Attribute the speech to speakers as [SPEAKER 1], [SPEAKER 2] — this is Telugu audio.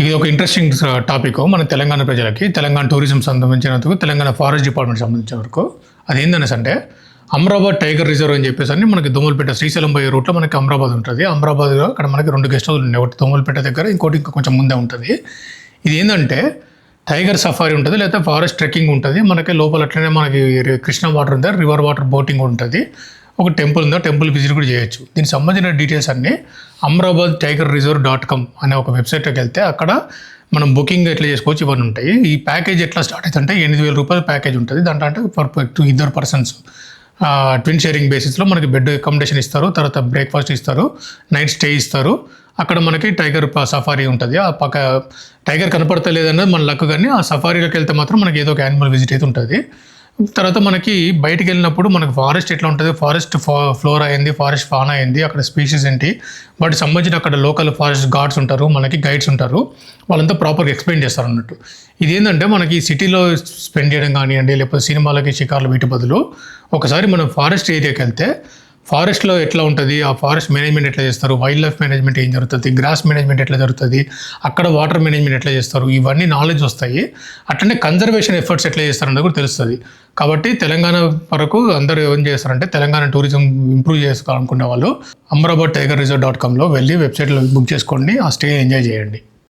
[SPEAKER 1] ఇది ఒక ఇంట్రెస్టింగ్ టాపిక్ uh, మన తెలంగాణ ప్రజలకి తెలంగాణ టూరిజం సంబంధించినందుకు తెలంగాణ ఫారెస్ట్ డిపార్ట్మెంట్ సంబంధించిన వరకు. అది ఏందనేసి అంటే అమరాబాద్ టైగర్ రిజర్వ్ అని చెప్పేసి అని మనకి దోమలపేట శ్రీశైలం పోయే రూట్లో మనకి అమరాబాద్ ఉంటుంది. అమరాబాద్లో అక్కడ మనకి రెండు గెస్ట్ హౌస్లు ఉన్నాయి. ఒకటి దోమలపేట దగ్గర ఇంకోటి ఇంకా కొంచెం ముందే ఉంటుంది. ఇది ఏంటంటే టైగర్ సఫారీ ఉంటుంది లేదా ఫారెస్ట్ ట్రెక్కింగ్ ఉంటుంది. మనకి లోపల అట్లనే మనకి కృష్ణ వాటర్ ఉంది రివర్ వాటర్ బోటింగ్ ఉంటుంది. ఒక టెంపుల్ ఉందో? టెంపుల్ విజిట్ కూడా చేయొచ్చు. దీనికి సంబంధించిన డీటెయిల్స్ అన్నీ Amrabad tiger reserve dot com అనే ఒక వెబ్సైట్కి వెళ్తే అక్కడ మనం బుకింగ్ ఎట్లా చేసుకోవచ్చు ఇవన్నీ ఉంటాయి. ఈ ప్యాకేజ్ ఎట్లా స్టార్ట్ అవుతుందంటే ఎనిమిది వేల రూపాయల ప్యాకేజ్ ఉంటుంది. దాంట్లో అంటే ఫర్ టూ ఇద్దరు పర్సన్స్. ట్విన్ షేరింగ్ బేసిస్లో మనకి బెడ్ అకామిడేషన్ ఇస్తారు తర్వాత బ్రేక్ఫాస్ట్ ఇస్తారు నైట్ స్టే ఇస్తారు. అక్కడ మనకి టైగర్ సఫారీ ఉంటుంది. ఆ పక్క టైగర్ కనపడతలేదన్నది మన లక్ కానీ ఆ సఫారీలోకి వెళ్తే మాత్రం మనకి ఏదో ఒక యానిమల్ విజిట్ అయితే ఉంటుంది. తర్వాత మనకి బయటికి వెళ్ళినప్పుడు మనకి ఫారెస్ట్ ఎట్లా ఉంటుంది? ఫారెస్ట్ ఫ్లోర్ అయింది ఫారెస్ట్ ఫాన్ అయింది అక్కడ స్పీషీస్ ఏంటి? వాటికి సంబంధించిన అక్కడ లోకల్ ఫారెస్ట్ గార్డ్స్ ఉంటారు మనకి గైడ్స్ ఉంటారు. వాళ్ళంతా ప్రాపర్గా ఎక్స్ప్లెయిన్ చేస్తారు అన్నట్టు. ఇదేంటంటే మనకి సిటీలో స్పెండ్ చేయడం కానివ్వండి లేకపోతే సినిమాలకి షికార్లు వీటి బదులు ఒకసారి మనం ఫారెస్ట్ ఏరియాకి వెళ్తే ఫారెస్ట్లో ఎట్లా ఉంటుంది? ఆ ఫారెస్ట్ మేనేజ్మెంట్ ఎట్లా చేస్తారు? వైల్డ్ లైఫ్ మేనేజ్మెంట్ ఏం జరుగుతుంది? గ్రాస్ మేనేజ్మెంట్ ఎట్లా జరుగుతుంది? అక్కడ వాటర్ మేనేజ్మెంట్ ఎట్లా చేస్తారు? ఇవన్నీ నాలెడ్జ్ వస్తాయి. అట్లనే కన్జర్వేషన్ ఎఫర్ట్స్ ఎట్లా చేస్తారన్నది కూడా తెలుస్తుంది. కాబట్టి తెలంగాణ వరకు అందరూ ఏం చేస్తారంటే తెలంగాణ టూరిజం ఇంప్రూవ్ చేసుకోవాలనుకునే వాళ్ళు అమరాబాద్ టైగర్ రిజర్వ్ డాట్ కామ్లో వెళ్ళి వెబ్సైట్లో బుక్ చేసుకోండి ఆ స్టే ఎంజాయ్ చేయండి.